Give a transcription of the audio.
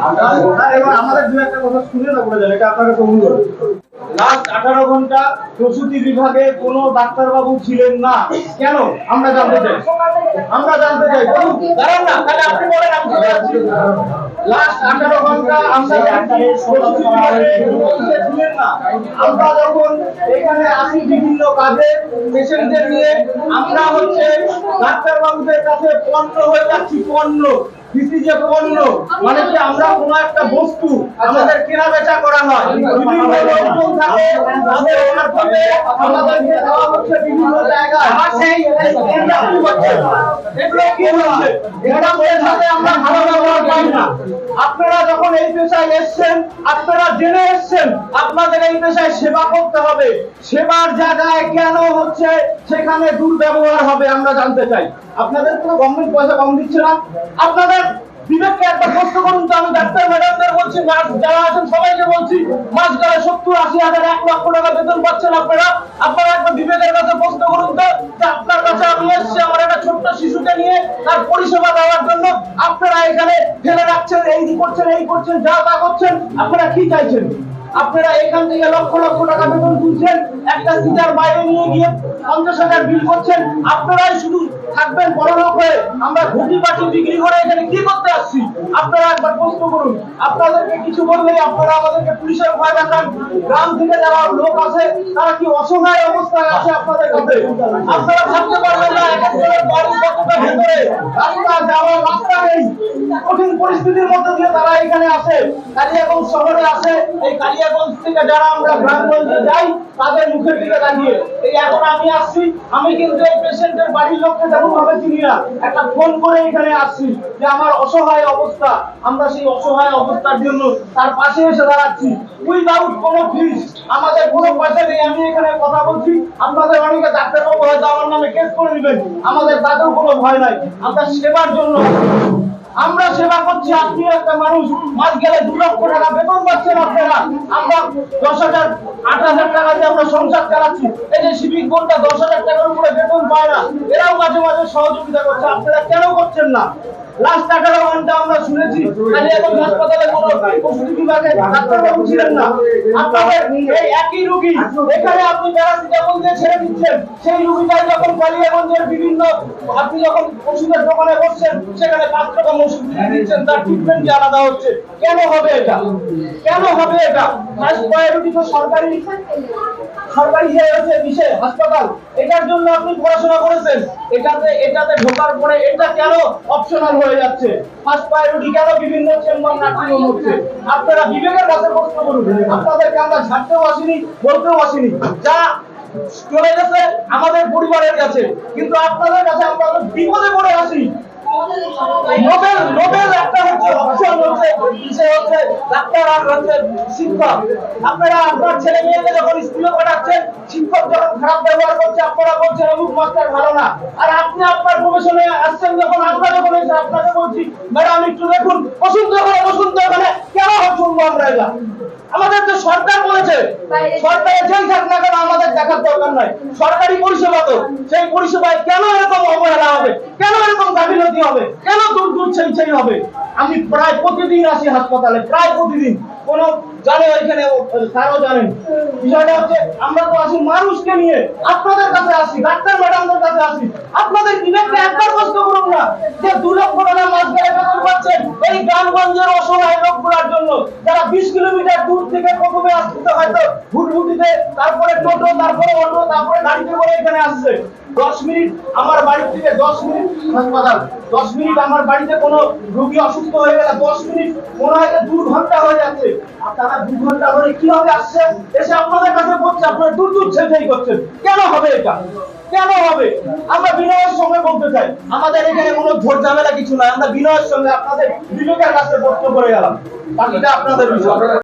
আমাদের দু একটা কথা শুনে না বলে যান আঠারো ঘণ্টা প্রসূতি বিভাগে কোনো ডাক্তারবাবু ছিলেন না। কেন? আমরা জানতে চাই। আমরা জানতে চাই। তাহলে আপনি বলেন, আমি ঘণ্টা আমরা যখন এখানে আসি বিভিন্ন কাজে পেশেন্টদের নিয়ে আমরা হচ্ছে ডাক্তারবাবুদের কাছে পণ্য হয়ে যাচ্ছি পণ্য। যে পণ্য। মানে কি আমরা কোনো একটা বস্তু আমাদের কেনা বেচা করা হয়। বিভিন্ন লোকজন থাকে তাদের মাধ্যমে আমাদেরকে দেওয়া হচ্ছে বিভিন্ন জায়গায়। এগুলো কি হচ্ছে? আমরা ভালো আপনারা যখন এই পেশায় এসছেন, আপনারা জেনে এসছেন, আপনাদের এই পেশায় সেবা করতে হবে। সেবার জায়গায় কেন হচ্ছে সেখানে দুর্ব্যবহার হবে আমরা জানতে চাই। আপনাদের কোনো গভর্নমেন্ট পয়সা কম দিচ্ছে না? আপনাদের যারা আছেন সবাইকে আশি হাজার বেতন আপনারা। আপনারা একটা বিবেকের কাছে তো, যে আপনার কাছে আমি এসেছি, আমার একটা ছোট্ট শিশুকে নিয়ে তার পরিষেবা আপনারা এখানে ফেলে রাখছেন, এই করছেন এই করছেন, যা তা করছেন, আপনারা কি চাইছেন? আপনারা এখান থেকে লক্ষ লক্ষ টাকা বেতন তুলছেন, একটা সিটার বাইরে নিয়ে গিয়ে পঞ্চাশ হাজার বিল করছেন, আপনারাই শুধু থাকবেন বড় লোক হয়ে। আমরা ঘুটি বাটি বিক্রি করে এখানে কি করতে আসছি? আপনারা একবার প্রশ্ন করুন। আপনাদেরকে কিছু বললেই আপনারা আমাদেরকে পুলিশের ভয় দেখান। গ্রাম থেকে যারা লোক আছে, তারা কি অসহায় অবস্থায় আছে আপনাদের কাছে আপনারা ভাবতে পারবেন না, এক একজনের বাড়ি কতটা ভেতরে? রাস্তা যাওয়ার রাস্তা নেই। কঠিন পরিস্থিতির মধ্যে দিয়ে তারা এখানে আসে। কালিয়াগঞ্জ শহরে আসে। এই কালিয়াগঞ্জ থেকে যারা আমরা গ্রামগঞ্জে যাই, তাদের মুখের দিকে দাঁড়িয়ে এই এখন আমি আসছি। আমি কিন্তু এই পেশেন্টের বাড়ির লোককে তেমন ভাবে চিনি না। একটা ফোন করে এখানে আসছি যে আমার অসহায় অবস্থা আমরা সেই অসহায় অবস্থার জন্য তার পাশে এসে দাঁড়াচ্ছি। উইদাউট কোনো ফিস আমাদের কোনো পয়সা নেই। আমি এখানে কথা বলছি। আপনাদের অনেকে ডাক্তারবাবু হয়তো আমার নামে কেস করে দিবেন আমাদের তাতেও কোনো ভয় নাই। আমরা সেবার জন্য আমরা সেবা করছি। আপনি একটা মানুষ। মাস গেলে দু লক্ষ টাকা বেতন পাচ্ছেন আপনারা। আমরা দশ হাজার, আট হাজার টাকা দিয়ে আমরা সংসার চালাচ্ছি। এই যে সিভিক বোর্ডটা দশ হাজার টাকার উপরে বেতন পায় না। এরাও মাঝে মাঝে সহযোগিতা করছে। আপনারা কেন করছেন না? লাস্ট আঠারো ঘণ্টা আমরা শুনেছি হাসপাতালে ছিলেন না। আপনাদের এই একই রুগী, এখানে আপনি প্যারাসিটামল দিয়ে ছেড়ে দিচ্ছেন। সেই রুগীটাই যখন কালিয়াগঞ্জের বিভিন্ন, আপনি যখন ওষুধের দোকানে বসছেন, সেখানে পাঁচ ওষুধ দিচ্ছেন, তার ট্রিটমেন্ট আলাদা হচ্ছে। কেন হবে এটা? কেন হবে এটা? সরকারি সরকারি যে বিশেষ হাসপাতাল, এটার জন্য আপনি পড়াশোনা করেছেন। এটাতে এটাতে ঢোকার পরে এটা কেন অপশনাল হয়ে যাচ্ছে? ফার্স্ট প্রায়োরিটি কেন বিভিন্ন চেম্বার নার্সিং হচ্ছে? আপনারা বিবেকের কাছে প্রশ্ন করুন। আপনাদেরকে আমরা ছাড়তেও আসিনি, বলতেও আসিনি। যা চলে গেছে আমাদের পরিবারের কাছে। কিন্তু আপনাদের কাছে আমরা বিপদে পড়ে আসি নোবেল নোবেল একটা হচ্ছে অপশন হচ্ছে হচ্ছে, ডাক্তার আর হচ্ছে শিক্ষক। আপনারা, আপনার ছেলে মেয়েকে যখন স্কুলে পাঠাচ্ছেন, শিক্ষক যখন খারাপ ব্যবহার করছে, আপনারা বলছেন, অমুক মাস্টার ভালো না। আর আপনি আপনার প্রফেশনে আসছেন যখন যখন এসে আপনাকে বলছি, ম্যাডাম, একটু দেখুন, বসুন এখানে বসুন এখানে, কেন এটা আমাদের তো সরকার বলেছে সরকারের থাক না কেন আমাদের দেখার দরকার নাই। সরকারি পরিষেবা তো। সেই পরিষেবায় কেন এরকম অবহেলা হবে? কেন এরকম গাফিলতি হবে? কেন দূর দূর হবে? আমি প্রায় প্রতিদিন আসি হাসপাতালে, প্রায় প্রতিদিন। কোন জানে ওইখানে স্যারও জানেন। বিষয়টা হচ্ছে, আমরা তো আসি মানুষকে নিয়ে। আপনাদের কাছে আসি, ডাক্তার ম্যাডামদের কাছে আসি। আপনাদের বিবেককে একবার কষ্ট করুন না যে দু লক্ষ টাকা গেলে বেতন পাচ্ছেন? এই গ্রামগঞ্জের অসহায় লোকগুলোর জন্য। যারা বিশ কিলোমিটার দূর থেকে প্রথমে আসতে হয়তো ভুটভুটিতে তারপরে টোটো, তারপরে অটো, তারপরে গাড়িতে করে এখানে আসছে। দশ মিনিট আমার বাড়ি থেকে দশ মিনিট হাসপাতাল, দশ মিনিট আমার বাড়িতে কোনো রুগী অসুস্থ হয়ে গেলে দশ মিনিট, মনে হয় দু ঘণ্টা হয়ে যাচ্ছে। আর তারা দু ঘণ্টা ধরে কীভাবে আসছে, এসে আপনাদের কাছে বলছে, আপনারা দূর দূর ছেঁচাই করছেন। কেন হবে এটা? কেন হবে? আমরা বিনয়ের বলতে চাই, আমাদের এখানে কোনো ভোট ঝামেলা কিছু নয় আমরা বিনয়ের সঙ্গে আপনাদের বিবেকের কাছে প্রশ্ন করে গেলাম। বাকিটা আপনাদের বিষয়।